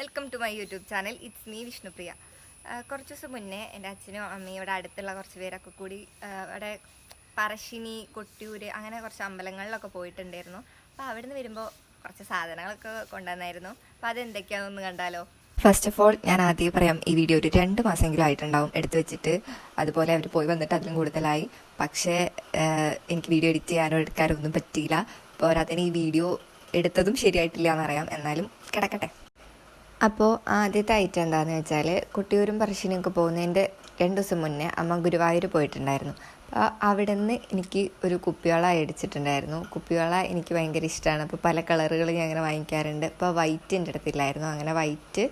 Welcome to my YouTube channel it's me Vishnupriya കുറച്ച് ദിവസം മുന്നേ എന്റെ അച്ഛനും അമ്മയും ഇവിടെ അടുത്തുള്ള കുറച്ച് പേരൊക്കെ കൂടി ഇവിടെ പറശ്ശിനി കൊട്ടിയൂര് അങ്ങനെ കുറച്ച് അമ്പലങ്ങളിലൊക്കെ പോയിട്ടുണ്ടായിരുന്നു. അപ്പോൾ അവിടുന്ന് വരുമ്പോൾ കുറച്ച് സാധനങ്ങളൊക്കെ കൊണ്ടുവന്നായിരുന്നു. അപ്പോൾ അതെന്തൊക്കെയാണെന്ന് കണ്ടാലോ? ഫസ്റ്റ് ഓഫ് ഓൾ ഞാൻ ആദ്യം പറയാം ഈ വീഡിയോ ഒരു രണ്ട് മാസമെങ്കിലും ആയിട്ടുണ്ടാവും എടുത്തു വെച്ചിട്ട്. അതുപോലെ അവർ പോയി വന്നിട്ട് അതിലും കൂടുതലായി. പക്ഷേ എനിക്ക് വീഡിയോ എഡിറ്റ് ചെയ്യാനോ എടുക്കാനോ ഒന്നും പറ്റിയില്ല. പോരാത്തതിന് ഈ വീഡിയോ എടുത്തതും ശരിയായിട്ടില്ല എന്നറിയാം. എന്നാലും കിടക്കട്ടെ. അപ്പോൾ ആദ്യത്തെ ഐറ്റം എന്താണെന്ന് വെച്ചാൽ കുട്ടിയൂരും പറശ്ശിനിയൊക്കെ പോകുന്നതിന്റെ രണ്ട് ദിവസം മുന്നേ അമ്മ ഗുരുവായൂർ പോയിട്ടുണ്ടായിരുന്നു. അപ്പോൾ അവിടെ നിന്ന് എനിക്ക് ഒരു കുപ്പിവള അടിച്ചിട്ടുണ്ടായിരുന്നു കുപ്പിവള എനിക്ക് ഭയങ്കര ഇഷ്ടമാണ് അപ്പോൾ പല കളറുകൾ ഞാൻ അങ്ങനെ വാങ്ങിക്കാറുണ്ട്. അപ്പോൾ വൈറ്റ് എന്റെ അടുത്തില്ലായിരുന്നു. അങ്ങനെ വൈറ്റ്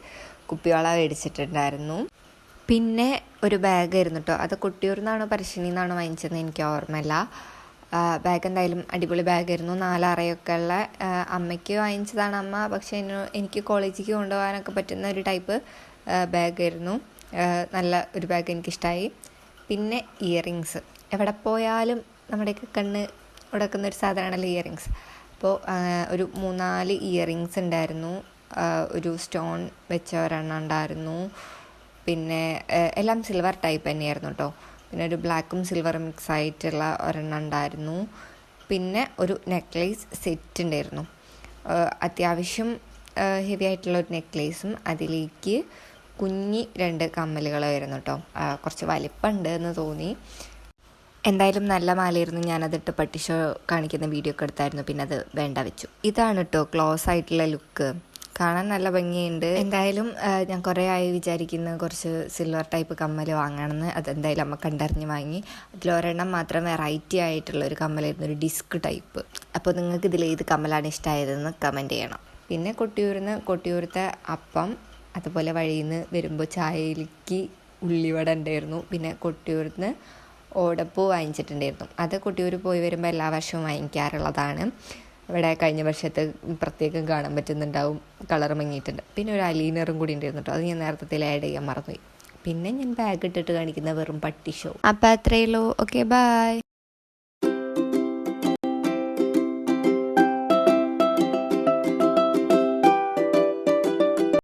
കുപ്പിവള മേടിച്ചിട്ടുണ്ടായിരുന്നു. പിന്നെ ഒരു ബാഗ് ആയിരുന്നു കേട്ടോ അത് കുട്ടിയൂർന്നാണോ നിന്നാണോ പറശ്ശിനിയിൽ വാങ്ങിച്ചതെന്ന് എനിക്ക് ഓർമ്മയില്ല. ബാഗ് എന്തായാലും അടിപൊളി ബാഗായിരുന്നു. നാലറയൊക്കെ ഉള്ള അമ്മയ്ക്ക് വാങ്ങിച്ചതാണ് അമ്മ. പക്ഷേ എനിക്ക് കോളേജിലേക്ക് കൊണ്ടുപോകാനൊക്കെ പറ്റുന്ന ഒരു ടൈപ്പ് ബാഗായിരുന്നു. നല്ല ഒരു ബാഗ് എനിക്കിഷ്ടമായി പിന്നെ ഇയറിങ്സ്. എവിടെ പോയാലും നമ്മുടെയൊക്കെ കണ്ണ് ഉടക്കുന്ന ഒരു സാധനമാണല്ലോ ഇയറിങ്സ്. അപ്പോൾ ഒരു മൂന്നാൽ ഇയറിങ്സ് ഉണ്ടായിരുന്നു. ഒരു സ്റ്റോൺ വെച്ച ഒരെണ്ണം ഉണ്ടായിരുന്നു. പിന്നെ എല്ലാം സിൽവർ ടൈപ്പ് തന്നെയായിരുന്നു കേട്ടോ പിന്നെ ഒരു ബ്ലാക്കും സിൽവറും മിക്സ് ആയിട്ടുള്ള ഒരെണ്ണം ഉണ്ടായിരുന്നു. പിന്നെ ഒരു നെക്ലേസ് സെറ്റ് ഉണ്ടായിരുന്നു. അത്യാവശ്യം ഹെവി ആയിട്ടുള്ള ഒരു നെക്ലേസും അതിലേക്ക് കുഞ്ഞി രണ്ട് കമ്മലുകൾ വരുന്നു കേട്ടോ കുറച്ച് വലിപ്പമുണ്ട് എന്ന് തോന്നി. എന്തായാലും നല്ല മാലയായിരുന്നു. ഞാനതിട്ട് പട്ടി ഷോ കാണിക്കുന്ന വീഡിയോ ഒക്കെ എടുത്തായിരുന്നു. പിന്നെ അത് വേണ്ട വെച്ചു. ഇതാണ് കേട്ടോ ക്ലോസ് ആയിട്ടുള്ള ലുക്ക് കാണാൻ നല്ല ഭംഗിയുണ്ട്. എന്തായാലും ഞാൻ കുറേ ആയി വിചാരിക്കുന്നു കുറച്ച് സിൽവർ ടൈപ്പ് കമ്മൽ വാങ്ങണമെന്ന് അതെന്തായാലും അമ്മ കണ്ടറിഞ്ഞ് വാങ്ങി. അതിലൊരെണ്ണം മാത്രം വെറൈറ്റി ആയിട്ടുള്ള ഒരു കമ്മലായിരുന്നു ഒരു ഡിസ്ക് ടൈപ്പ് അപ്പോൾ നിങ്ങൾക്ക് ഇതിൽ ഏത് കമ്മലാണ് ഇഷ്ടമായതെന്ന് കമന്റ് ചെയ്യണം. പിന്നെ കൊട്ടിയൂരിന്ന് കൊട്ടിയൂർത്തെ അപ്പം അതുപോലെ വഴിയിൽ നിന്ന് വരുമ്പോൾ ചായയിലേക്ക് ഉള്ളിവട ഉണ്ടായിരുന്നു. പിന്നെ കൊട്ടിയൂർന്ന് ഓടപ്പൂ വാങ്ങിച്ചിട്ടുണ്ടായിരുന്നു. അത് കൊട്ടിയൂർ പോയി വരുമ്പോൾ എല്ലാ വർഷവും വാങ്ങിക്കാറുള്ളതാണ്. ഇവിടെ കഴിഞ്ഞ വർഷത്തെ പ്രത്യേകം കാണാൻ പറ്റുന്നുണ്ടാവും കളർ മങ്ങിയിട്ടുണ്ട്. പിന്നെ ഒരു അലീനറും കൂടി ഉണ്ടായിരുന്നു കേട്ടോ. അത് ഞാൻ നേരത്തെ ആഡ് ചെയ്യാൻ മറന്നുപോയി. പിന്നെ ഞാൻ ബാഗ് ഇട്ടിട്ട് കാണിക്കുന്ന വെറും പട്ടി ഷോ അപ്പം ഉള്ളൂ. Okay bye